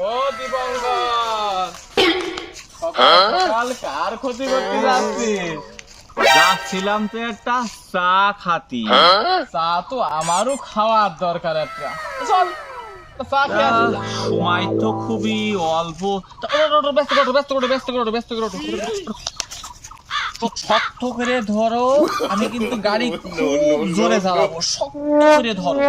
ও দীপঙ্কর। সকাল কার ক্ষতি করতে যাচ্ছিস যাচ্ছিলাম তো একটা চা খাতি। চা তো আমারও খাওয়ার দরকার একটা। চল সময় তো খুবই অল্প। ব্যস্ত করো ব্যস্ত করো ব্যস্ত করো ব্যস্ত করো তো শক্ত করে ধরো আমি কিন্তু গাড়ি জোরে চালাবো শক্ত করে ধরো।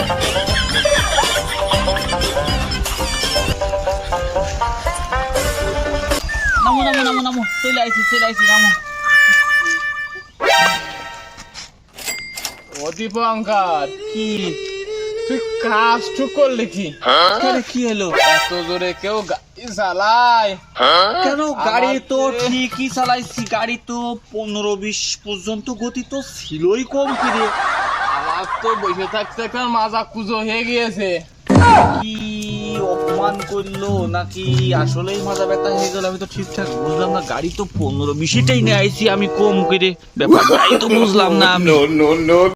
নামো নামো নামো নামো। চলে আইছি চলে আইছি নামো। ও দীপঙ্কর কি? তুই কাজ টুক করলি কি? আরে কি হলো? এত জোরে কেউ গাড়ি চালায় কেন গাড়ি তো ঠিকই চালাইছি গাড়ি তো পনেরো বিশ পর্যন্ত গতি তো ছিলই কম ফিরে আমার তো বসে থাকতে একটা মাজা কুজো হয়ে গিয়েছে। কি অপমান করল নাকি আসলেই মাথা ব্যথা হয়ে গেল আমি তো ঠিকঠাক বুঝলাম না গাড়ি তো পনেরো মিশিটাই নিয়ে আইছি আমি কম করে ব্যাপার তো বুঝলাম না আমি